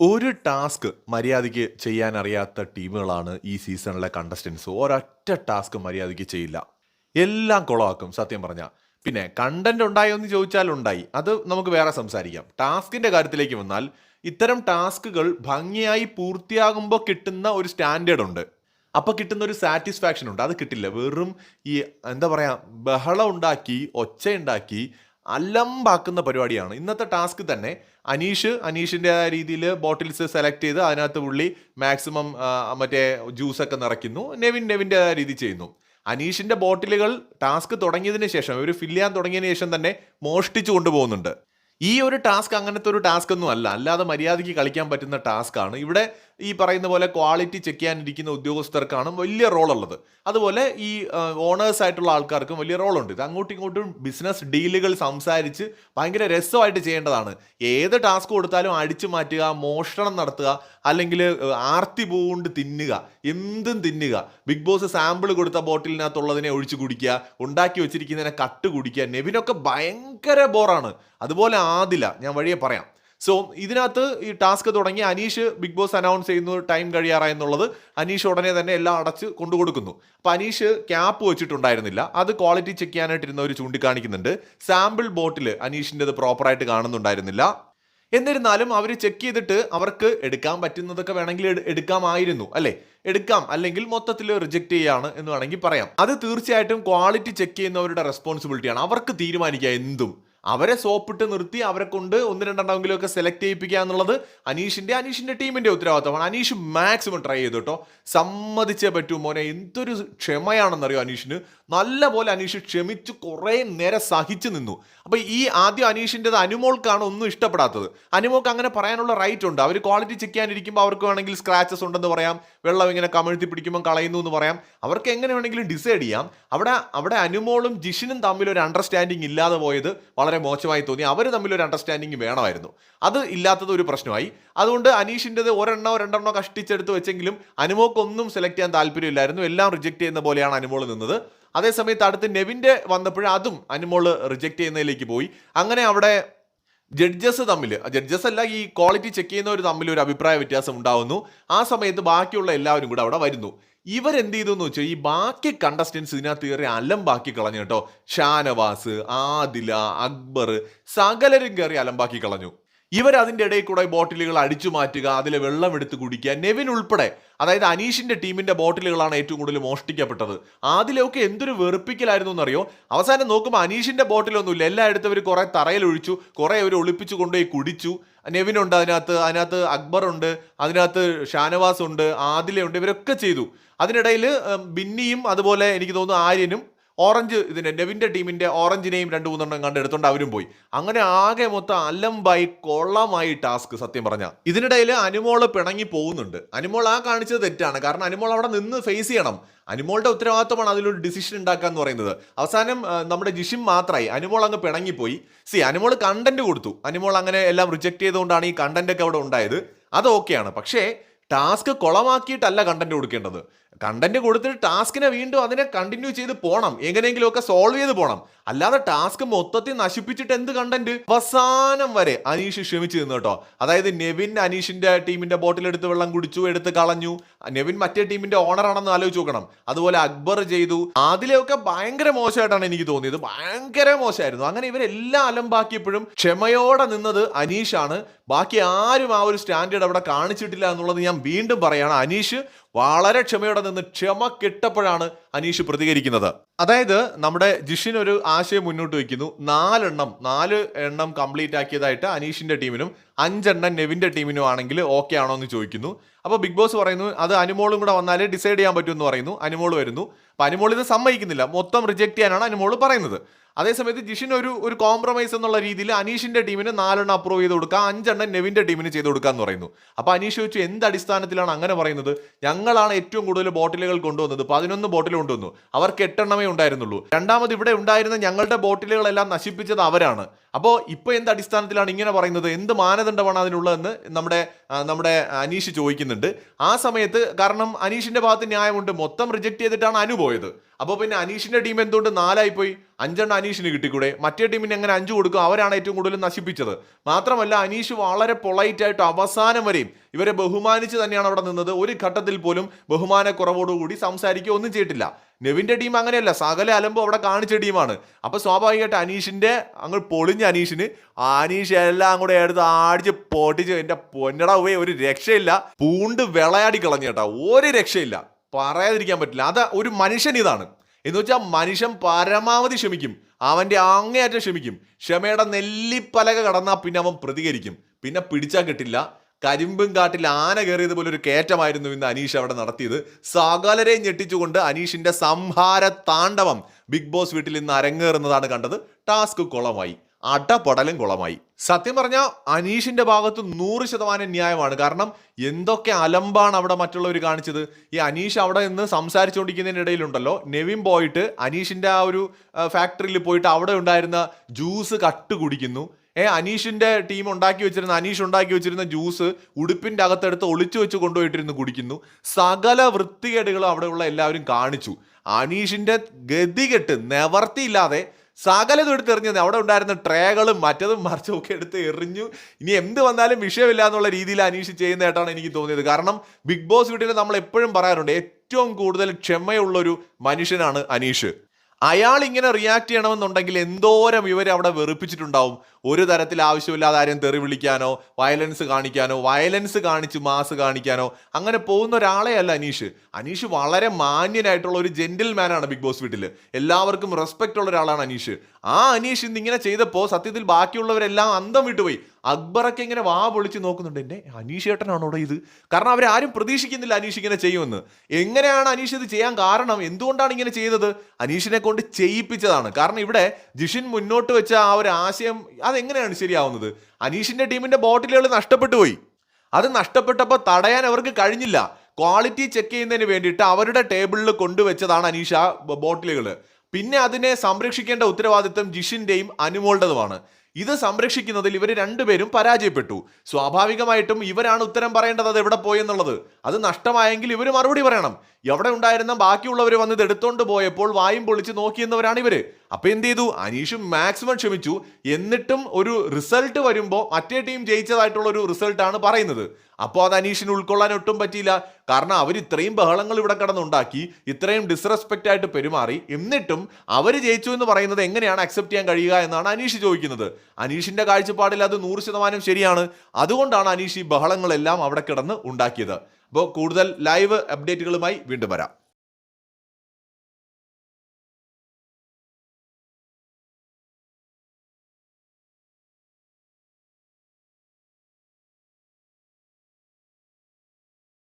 ഒരു ടാസ്ക് മര്യാദയ്ക്ക് ചെയ്യാൻ അറിയാത്ത ടീമുകളാണ് ഈ സീസണിലെ കണ്ടസ്റ്റൻസ് ഒരൊറ്റ ടാസ്ക് മര്യാദയ്ക്ക് ചെയ്യില്ല. എല്ലാം കുളമാക്കും സത്യം പറഞ്ഞാൽ പിന്നെ കണ്ടന്റ് ഉണ്ടായോ എന്ന് ചോദിച്ചാൽ ഉണ്ടായി. അത് നമുക്ക് വേറെ സംസാരിക്കാം. ടാസ്കിന്റെ കാര്യത്തിലേക്ക് വന്നാൽ ഇത്തരം ടാസ്കുകൾ ഭംഗിയായി പൂർത്തിയാകുമ്പോൾ കിട്ടുന്ന ഒരു സ്റ്റാൻഡേർഡ് ഉണ്ട്. അപ്പൊ കിട്ടുന്ന ഒരു സാറ്റിസ്ഫാക്ഷൻ ഉണ്ട്. അത് കിട്ടില്ല. വെറും ഈ എന്താ പറയാ ബഹളം ഉണ്ടാക്കി ഒച്ച ഉണ്ടാക്കി അലമ്പാക്കുന്ന പരിപാടിയാണ്. ഇന്നത്തെ ടാസ്ക് തന്നെ അനീഷ് അനീഷിന്റെ രീതിയിൽ ബോട്ടിൽസ് സെലക്ട് ചെയ്ത് അതിനകത്ത് ഉള്ളി മാക്സിമം മറ്റേ ജ്യൂസൊക്കെ നിറയ്ക്കുന്നു. നെവിൻ നെവിന്റെ രീതി ചെയ്യുന്നു. അനീഷിന്റെ ബോട്ടിലുകൾ ടാസ്ക് തുടങ്ങിയതിന് ശേഷം ഇവർ ഫില്ല് ചെയ്യാൻ തുടങ്ങിയതിന് ശേഷം തന്നെ മോഷ്ടിച്ചു കൊണ്ടുപോകുന്നുണ്ട്. ഈ ഒരു ടാസ്ക് അങ്ങനത്തെ ഒരു ടാസ്ക് ഒന്നും അല്ല. അല്ലാതെ മര്യാദയ്ക്ക് കളിക്കാൻ പറ്റുന്ന ടാസ്ക് ആണ്. ഇവിടെ ഈ പറയുന്ന പോലെ ക്വാളിറ്റി ചെക്ക് ചെയ്യാനിരിക്കുന്ന ഉദ്യോഗസ്ഥർക്കാണ് വലിയ റോൾ ഉള്ളത്. അതുപോലെ ഈ ഓണേഴ്സ് ആയിട്ടുള്ള ആൾക്കാർക്കും വലിയ റോളുണ്ട് ഇത് അങ്ങോട്ടും ഇങ്ങോട്ടും ബിസിനസ് ഡീലുകൾ സംസാരിച്ച് ഭയങ്കര രസമായിട്ട് ചെയ്യേണ്ടതാണ്. ഏത് ടാസ്ക് കൊടുത്താലും അടിച്ചു മാറ്റുക മോഷണം നടത്തുക അല്ലെങ്കിൽ ആർത്തി പൂണ്ട് തിന്നുക എന്തും തിന്നുക. ബിഗ് ബോസ് സാമ്പിൾ കൊടുത്ത ബോട്ടിലിനകത്തുള്ളതിനെ ഒഴിച്ചു കുടിക്കുക ഉണ്ടാക്കി വെച്ചിരിക്കുന്നതിനെ കട്ട് കുടിക്കുക. നെവിനൊക്കെ ഭയങ്കര ബോറാണ് അതുപോലെ ആദില ഞാൻ വഴിയെ പറയാം. സോ ഇതിനകത്ത് ഈ ടാസ്ക് തുടങ്ങി അനീഷ് ബിഗ് ബോസ് അനൗൺസ് ചെയ്യുന്ന ടൈം കഴിയാറായെന്നുള്ളത് അനീഷ് ഉടനെ തന്നെ എല്ലാം അടച്ച് കൊണ്ടുകൊടുക്കുന്നു കൊടുക്കുന്നു. അപ്പൊ അനീഷ് ക്യാപ്പ് വെച്ചിട്ടുണ്ടായിരുന്നില്ല. അത് ക്വാളിറ്റി ചെക്ക് ചെയ്യാനായിട്ടിരുന്നവർ ചൂണ്ടിക്കാണിക്കുന്നുണ്ട്. സാമ്പിൾ ബോട്ടിൽ അനീഷിന്റെത് പ്രോപ്പറായിട്ട് കാണുന്നുണ്ടായിരുന്നില്ല. എന്നിരുന്നാലും അവർ ചെക്ക് ചെയ്തിട്ട് അവർക്ക് എടുക്കാൻ പറ്റുന്നതൊക്കെ വേണമെങ്കിൽ എടു- എടുക്കാമായിരുന്നു അല്ലേ? എടുക്കാം അല്ലെങ്കിൽ മൊത്തത്തിൽ റിജക്റ്റ് ചെയ്യാണ് എന്ന് വേണമെങ്കിൽ പറയാം. അത് തീർച്ചയായിട്ടും ക്വാളിറ്റി ചെക്ക് ചെയ്യുന്നവരുടെ റെസ്പോൺസിബിലിറ്റിയാണ് അവർക്ക് തീരുമാനിക്കുക എന്തും. അവരെ സോപ്പിട്ട് നിർത്തി അവരെ കൊണ്ട് ഒന്ന് രണ്ടെണ്ണമെങ്കിലും ഒക്കെ സെലക്ട് ചെയ്യിപ്പിക്കുക എന്നുള്ളത് അനീഷിന്റെ അനീഷിന്റെ ടീമിന്റെ ഉത്തരവാദിത്തമാണ്. അനീഷ് മാക്സിമം ട്രൈ ചെയ്തു കേട്ടോ. സമ്മതിച്ചേ പറ്റൂ മോനെ. എന്തൊരു ക്ഷമയാണെന്നറിയോ അനീഷിന്? നല്ല പോലെ അനീഷ് ക്ഷമിച്ച് കുറേ നേരം സഹിച്ചു നിന്നു. അപ്പൊ ഈ ആദ്യം അനീഷിന്റെത് അനുമോൾക്കാണ് ഒന്നും ഇഷ്ടപ്പെടാത്തത്. അനുമോൾക്ക് അങ്ങനെ പറയാനുള്ള റൈറ്റ് ഉണ്ട്. അവർ ക്വാളിറ്റി ചെക്ക് ചെയ്യാനിരിക്കുമ്പോൾ അവർക്ക് വേണമെങ്കിൽ സ്ക്രാച്ചസ് ഉണ്ടെന്ന് പറയാം. വെള്ളം ഇങ്ങനെ കമഴ്ത്തി പിടിക്കുമ്പോൾ കളയുന്നു എന്ന് പറയാം. അവർക്ക് എങ്ങനെ വേണമെങ്കിലും ഡിസൈഡ് ചെയ്യാം. അവിടെ അവിടെ അനുമോളും ജിഷിനും തമ്മിൽ ഒരു അണ്ടർസ്റ്റാൻഡിങ് ഇല്ലാതെ പോയത് വളരെ മോശമായി തോന്നി. അവർ തമ്മിൽ ഒരു അണ്ടർസ്റ്റാൻഡിങ് വേണമായിരുന്നു. അത് ഇല്ലാത്തത് ഒരു പ്രശ്നമായി. അതുകൊണ്ട് അനീഷിന്റെത് ഒരെണ്ണോ രണ്ടെണ്ണോ കഷ്ടിച്ചെടുത്ത് വെച്ചെങ്കിലും അനുമോക്കൊന്നും സെലക്ട് ചെയ്യാൻ താല്പര്യമില്ലായിരുന്നു. എല്ലാം റിജക്ട് ചെയ്യുന്ന പോലെയാണ് അനുമോൾ നിന്നത്. അതേസമയത്ത് അടുത്ത് നെവിന്റെ വന്നപ്പോഴും അതും അനുമോൾ റിജക്ട് ചെയ്യുന്നതിലേക്ക് പോയി. അങ്ങനെ അവിടെ ജഡ്ജസ് തമ്മിൽ ജഡ്ജസ് അല്ല ഈ ക്വാളിറ്റി ചെക്ക് ചെയ്യുന്നവർ തമ്മിൽ ഒരു അഭിപ്രായ വ്യത്യാസം ഉണ്ടാവുന്നു. ആ സമയത്ത് ബാക്കിയുള്ള എല്ലാവരും കൂടെ അവിടെ വരുന്നു. ഇവരെന്ത് ചെയ്തു എന്ന് വെച്ചാൽ ഈ ബാക്കി കണ്ടസ്റ്റൻസ് ഇതിനകത്ത് കയറി ബാക്കി കളഞ്ഞു കേട്ടോ. ഷാനവാസ് ആദില അക്ബർ സകലരും കയറി ബാക്കി കളഞ്ഞു. ഇവർ അതിന്റെ ഇടയിൽ കൂടെ ബോട്ടിലുകൾ അടിച്ചു മാറ്റുക അതിലെ വെള്ളം എടുത്ത് കുടിക്കുക. നെവിൻ ഉൾപ്പെടെ അതായത് അനീഷിന്റെ ടീമിന്റെ ബോട്ടിലുകളാണ് ഏറ്റവും കൂടുതൽ മോഷ്ടിക്കപ്പെട്ടത്. ആദ്യമൊക്കെ എന്തൊരു വെറുപ്പിക്കലായിരുന്നു എന്നറിയോ? അവസാനം നോക്കുമ്പോൾ അനീഷിന്റെ ബോട്ടിലൊന്നുമില്ല. എല്ലായിടത്തും അവർ കുറേ തറയിൽ ഒഴിച്ചു കുറേ അവർ ഒളിപ്പിച്ചു കൊണ്ടുപോയി കുടിച്ചു. നെവിനുണ്ട് അതിനകത്ത് അതിനകത്ത് അക്ബർ ഉണ്ട് അതിനകത്ത് ഷാനവാസ് ഉണ്ട് ആദിലുണ്ട് ഇവരൊക്കെ ചെയ്തു. അതിനിടയിൽ ബിന്നിയും അതുപോലെ എനിക്ക് തോന്നുന്നു ആര്യനും ഓറഞ്ച് ഇതിന്റെ നെവിന്റെ ടീമിന്റെ ഓറഞ്ചിനെയും രണ്ട് മൂന്നെണ്ണം കണ്ട് എടുത്തോണ്ട് അവരും പോയി. അങ്ങനെ ആകെ മൊത്തം അലമ്പായി കൊള്ളമായി ടാസ്ക് സത്യം പറഞ്ഞാൽ ഇതിനിടയിൽ അനുമോൾ പിണങ്ങി പോകുന്നുണ്ട്. അനുമോൾ ആ കാണിച്ചത് തെറ്റാണ്. കാരണം അനുമോൾ അവിടെ നിന്ന് ഫേസ് ചെയ്യണം. അനുമോളുടെ ഉത്തരവാദിത്വമാണ് അതിലൊരു ഡിസിഷൻ ഉണ്ടാക്കുക എന്ന് പറയുന്നത്. അവസാനം നമ്മുടെ ജിഷിം മാത്രമായി അനുമോൾ അങ്ങ് പിണങ്ങിപ്പോയി. സി അനുമോൾ കണ്ടന്റ് കൊടുത്തു. അനുമോൾ അങ്ങനെ എല്ലാം റിജക്ട് ചെയ്തുകൊണ്ടാണ് ഈ കണ്ടന്റ് ഒക്കെ അവിടെ ഉണ്ടായത്. അത് ഓക്കെയാണ് പക്ഷേ ടാസ്ക് കൊളമാക്കിയിട്ടല്ല കണ്ടന്റ് കൊടുക്കേണ്ടത്. കണ്ടന്റ് കൊടുത്തിട്ട് ടാസ്കിനെ വീണ്ടും അതിനെ കണ്ടിന്യൂ ചെയ്ത് പോണം. എങ്ങനെയെങ്കിലുമൊക്കെ സോൾവ് ചെയ്ത് പോണം. അല്ലാതെ ടാസ്ക് മൊത്തത്തിൽ നശിപ്പിച്ചിട്ട് എന്ത് കണ്ടന്റ് അവസാനം വരെ അനീഷ് ക്ഷമിച്ചു നിന്നു കേട്ടോ. അതായത് നെവിൻ അനീഷിന്റെ ടീമിന്റെ ബോട്ടിൽ എടുത്ത് വെള്ളം കുടിച്ചു എടുത്ത് കളഞ്ഞു. നെവിൻ മറ്റേ ടീമിന്റെ ഓണർ ആണെന്ന് ആലോചിച്ച് നോക്കണം. അതുപോലെ അക്ബർ ചെയ്തു. അതിലൊക്കെ ഭയങ്കര മോശമായിട്ടാണ് എനിക്ക് തോന്നിയത്. ഭയങ്കര മോശമായിരുന്നു. അങ്ങനെ ഇവരെല്ലാം അലമ്പാക്കിയപ്പോഴും ക്ഷമയോടെ നിന്നത് അനീഷാണ്. ബാക്കി ആരും ആ ഒരു സ്റ്റാൻഡേർഡ് അവിടെ കാണിച്ചിട്ടില്ല എന്നുള്ളത് ഞാൻ വീണ്ടും പറയാണ്. അനീഷ് വളരെ ക്ഷമയോടെ നിന്ന് ക്ഷമ കിട്ടപ്പോഴാണ് അനീഷ് പ്രതികരിക്കുന്നത്. അതായത് നമ്മുടെ ജിഷിൻ ഒരു ആശയം മുന്നോട്ട് വയ്ക്കുന്നു. നാലെണ്ണം നാല് എണ്ണം കംപ്ലീറ്റ് ആക്കിയതായിട്ട് അനീഷിന്റെ ടീമിനും അഞ്ചെണ്ണം നെവിന്റെ ടീമിനും ആണെങ്കിൽ ഓക്കെ ആണോ എന്ന് ചോദിക്കുന്നു. അപ്പോൾ ബിഗ് ബോസ് പറയുന്നു അത് അനുമോളും കൂടെ വന്നാലേ ഡിസൈഡ് ചെയ്യാൻ പറ്റുമെന്ന് പറയുന്നു. അനുമോൾ വരുന്നു. അപ്പോൾ അനുമോൾ ഇത് സമ്മതിക്കുന്നില്ല. മൊത്തം റിജക്റ്റ് ചെയ്യാനാണ് അനുമോൾ പറയുന്നത്. അതേസമയത്ത് ജിഷിൻ ഒരു ഒരു കോംപ്രമൈസ് എന്നുള്ള രീതിയിൽ അനീഷിന്റെ ടീമിന് നാലെണ്ണം അപ്രൂവ് ചെയ്ത് കൊടുക്കുക അഞ്ചെണ്ണം നെവിന്റെ ടീമിന് ചെയ്ത് കൊടുക്കുക എന്ന് പറയുന്നു. അപ്പോൾ അനീഷ് ചോദിച്ചു എന്ത് അടിസ്ഥാനത്തിലാണ് അങ്ങനെ പറയുന്നത്? ഞങ്ങളാണ് ഏറ്റവും കൂടുതൽ ബോട്ടിലുകൾ കൊണ്ടുവന്നത് പതിനൊന്ന് ബോട്ടിൽ കൊണ്ടുവന്നു. അവർക്ക് എട്ടെണ്ണമേ ഉണ്ടായിരുന്നുള്ളൂ. രണ്ടാമത് ഇവിടെ ഉണ്ടായിരുന്ന ഞങ്ങളുടെ ബോട്ടിലുകളെല്ലാം നശിപ്പിച്ചത് അവരാണ്. അപ്പോൾ ഇപ്പോൾ എന്ത് അടിസ്ഥാനത്തിലാണ് ഇങ്ങനെ പറയുന്നത്? എന്ത് മാനദണ്ഡമാണ് അതിനുള്ളതെന്ന് നമ്മുടെ നമ്മുടെ അനീഷ് ചോദിക്കുന്നുണ്ട്. ആ സമയത്ത് കാരണം അനീഷിന്റെ ഭാഗത്ത് ന്യായമുണ്ട്. മൊത്തം റിജക്റ്റ് ചെയ്തിട്ടാണ് അനു പോയത്. അപ്പോൾ പിന്നെ അനീഷിന്റെ ടീം എന്തുകൊണ്ട് നാലായി പോയി അഞ്ചെണ്ണം അനീഷിന് കിട്ടിക്കൂടെ? മറ്റേ ടീമിന് എങ്ങനെ അഞ്ച് കൊടുക്കും? അവരാണ് ഏറ്റവും കൂടുതൽ നശിപ്പിച്ചത്. മാത്രമല്ല അനീഷ് വളരെ പൊളൈറ്റ് ആയിട്ട് അവസാനം വരെയും ഇവരെ ബഹുമാനിച്ച് തന്നെയാണ് അവിടെ നിന്നത്. ഒരു ഘട്ടത്തിൽ പോലും ബഹുമാനക്കുറവോടുകൂടി സംസാരിക്കുക ഒന്നും ചെയ്തിട്ടില്ല. നെവിന്റെ ടീം അങ്ങനെയല്ല. സകല അലമ്പും അവിടെ കാണിച്ച ടീമാണ്. അപ്പോൾ സ്വാഭാവികമായിട്ട് അനീഷിന്റെ അങ്ങ് പൊളിഞ്ഞ അനീഷിന് അനീഷ് എല്ലാം കൂടെ എടുത്ത് ആടിച്ച് പൊട്ടിച്ച് എന്റെ പൊന്നട പോയി ഒരു രക്ഷയില്ല. പൂണ്ട് വിളയാടി കളഞ്ഞു കേട്ടോ. ഒരു രക്ഷയില്ല. പറയാതിരിക്കാൻ പറ്റില്ല. അത് ഒരു മനുഷ്യൻ ഇതാണ്. എന്ന് വെച്ചാൽ മനുഷ്യൻ പരമാവധി ക്ഷമിക്കും. അവന്റെ അങ്ങേയറ്റം ക്ഷമിക്കും. ക്ഷമയുടെ നെല്ലിപ്പലക കടന്നാൽ പിന്നെ അവൻ പ്രതികരിക്കും. പിന്നെ പിടിച്ചാൽ കിട്ടില്ല. കരിമ്പും കാട്ടിൽ ആന കയറിയത് പോലെ ഒരു കയറ്റമായിരുന്നു ഇന്ന് അനീഷ് അവിടെ നടത്തിയത്. സകലരെയും ഞെട്ടിച്ചുകൊണ്ട് അനീഷിന്റെ സംഹാര താണ്ഡവം ബിഗ് ബോസ് വീട്ടിൽ ഇന്ന് അരങ്ങേറുന്നതാണ് കണ്ടത്. ടാസ്ക് കുളമായി. അടപടലും കുളമായി. സത്യം പറഞ്ഞാൽ അനീഷിന്റെ ഭാഗത്ത് നൂറ് ശതമാനം ന്യായമാണ്. കാരണം എന്തൊക്കെ അലമ്പാണ് അവിടെ മറ്റുള്ളവർ കാണിച്ചത്. ഈ അനീഷ് അവിടെ നിന്ന് സംസാരിച്ചുകൊണ്ടിരിക്കുന്നതിനിടയിലുണ്ടല്ലോ. നെവിൻ പോയിട്ട് അനീഷിന്റെ ആ ഒരു ഫാക്ടറിയിൽ പോയിട്ട് അവിടെ ഉണ്ടായിരുന്ന ജ്യൂസ് കട്ട് കുടിക്കുന്നു. ഏ അനീഷിന്റെ ടീം ഉണ്ടാക്കി വെച്ചിരുന്ന അനീഷ് ഉണ്ടാക്കി വെച്ചിരുന്ന ജ്യൂസ് ഉടുപ്പിന്റെ അകത്തെടുത്ത് ഒളിച്ചു വെച്ച് കൊണ്ടുപോയിട്ടിരുന്ന് കുടിക്കുന്നു. സകല വൃത്തികേടുകളും അവിടെയുള്ള എല്ലാവരും കാണിച്ചു. അനീഷിന്റെ ഗതികെട്ട് നിവർത്തിയില്ലാതെ സകലതും എടുത്ത് എറിഞ്ഞത് അവിടെ ഉണ്ടായിരുന്ന ട്രേകളും മറ്റതും മറിച്ചും ഒക്കെ എടുത്ത് എറിഞ്ഞു. ഇനി എന്ത് വന്നാലും വിഷയമില്ല എന്നുള്ള രീതിയിൽ അനീഷ് ചെയ്യുന്നതായിട്ടാണ് എനിക്ക് തോന്നിയത്. കാരണം ബിഗ് ബോസ് വീട്ടിൽ നമ്മൾ എപ്പോഴും പറയാറുണ്ട് ഏറ്റവും കൂടുതൽ ക്ഷമയുള്ള ഒരു മനുഷ്യനാണ് അനീഷ്. അയാൾ ഇങ്ങനെ റിയാക്ട് ചെയ്യണമെന്നുണ്ടെങ്കിൽ എന്തോരം ഇവരെ അവിടെ വെറുപ്പിച്ചിട്ടുണ്ടാവും. ഒരു തരത്തിൽ ആവശ്യമില്ലാതെ ആരെയും തെറി വിളിക്കാനോ വയലൻസ് കാണിക്കാനോ വയലൻസ് കാണിച്ച് മാസ് കാണിക്കാനോ അങ്ങനെ പോകുന്ന ഒരാളെ അല്ല അനീഷ്. അനീഷ് വളരെ മാന്യനായിട്ടുള്ള ഒരു ജെന്റിൽ മാനാണ് ബിഗ് ബോസ് വീട്ടിൽ എല്ലാവർക്കും റെസ്പെക്റ്റ് ഉള്ള ഒരാളാണ് അനീഷ്. ആ അനീഷ് ഇന്നിങ്ങനെ ചെയ്തപ്പോൾ സത്യത്തിൽ ബാക്കിയുള്ളവരെല്ലാം അന്തം വിട്ടുപോയി അക്ബറൊക്കെ ഇങ്ങനെ വാ പൊളിച്ച് നോക്കുന്നുണ്ട്. എന്നെ അനീഷ് ഏട്ടനാണോ ഇത്? കാരണം അവരാരും പ്രതീക്ഷിക്കുന്നില്ല അനീഷ് ഇങ്ങനെ ചെയ്യുമെന്ന്. എങ്ങനെയാണ് അനീഷ് ഇത് ചെയ്യാൻ കാരണം? എന്തുകൊണ്ടാണ് ഇങ്ങനെ ചെയ്തത്? അനീഷിനെ കൊണ്ട് ചെയ്യിപ്പിച്ചതാണ്. കാരണം ഇവിടെ ജിഷിൻ മുന്നോട്ട് വെച്ച ആ ഒരു ആശയം അതെങ്ങനെയാണ് ശരിയാവുന്നത്? അനീഷിന്റെ ടീമിന്റെ ബോട്ടിലുകൾ നഷ്ടപ്പെട്ടു പോയി. അത് നഷ്ടപ്പെട്ടപ്പോൾ തടയാൻ അവർക്ക് കഴിഞ്ഞില്ല. ക്വാളിറ്റി ചെക്ക് ചെയ്യുന്നതിന് വേണ്ടിയിട്ട് അവരുടെ ടേബിളിൽ കൊണ്ടുവച്ചതാണ് അനീഷ ബോട്ടിലുകൾ. പിന്നെ അതിനെ സംരക്ഷിക്കേണ്ട ഉത്തരവാദിത്തം ജിഷിന്റെയും അനുമോളുടേതുമാണ്. ഇത് സംരക്ഷിക്കുന്നതിൽ ഇവർ രണ്ടുപേരും പരാജയപ്പെട്ടു. സ്വാഭാവികമായിട്ടും ഇവരാണ് ഉത്തരം പറയേണ്ടത് അത് എവിടെ പോയി എന്നുള്ളത്. അത് നഷ്ടമായെങ്കിൽ ഇവർ മറുപടി പറയണം. എവിടെ ഉണ്ടായിരുന്ന ബാക്കിയുള്ളവർ വന്ന് ഇത് എടുത്തോണ്ട് പോയപ്പോൾ വായും പൊളിച്ച് നോക്കിയെന്നവരാണ് ഇവർ. അപ്പൊ എന്ത് ചെയ്തു? അനീഷും മാക്സിമം ക്ഷമിച്ചു. എന്നിട്ടും ഒരു റിസൾട്ട് വരുമ്പോൾ മറ്റേ ടീം ജയിച്ചതായിട്ടുള്ള ഒരു റിസൾട്ടാണ് പറയുന്നത്. അപ്പോൾ അത് അനീഷിന് ഉൾക്കൊള്ളാൻ ഒട്ടും പറ്റിയില്ല. കാരണം അവർ ഇത്രയും ബഹളങ്ങൾ ഇവിടെ കടന്നുണ്ടാക്കി ഇത്രയും ഡിസ്റെസ്പെക്റ്റ് ആയിട്ട് പെരുമാറി എന്നിട്ടും അവർ ജയിച്ചു എന്ന് പറയുന്നത് എങ്ങനെയാണ് അക്സെപ്റ്റ് ചെയ്യാൻ കഴിയുക എന്നാണ് അനീഷ് ചോദിക്കുന്നത്. അനീഷിന്റെ കാഴ്ചപ്പാടിൽ അത് നൂറ് ശതമാനം ശരിയാണ്. അതുകൊണ്ടാണ് അനീഷ് ഈ ബഹളങ്ങളെല്ലാം അവിടെ കിടന്ന് ഉണ്ടാക്കിയത്. അപ്പോൾ കൂടുതൽ ലൈവ് അപ്ഡേറ്റുകളുമായി വീണ്ടും വരാം.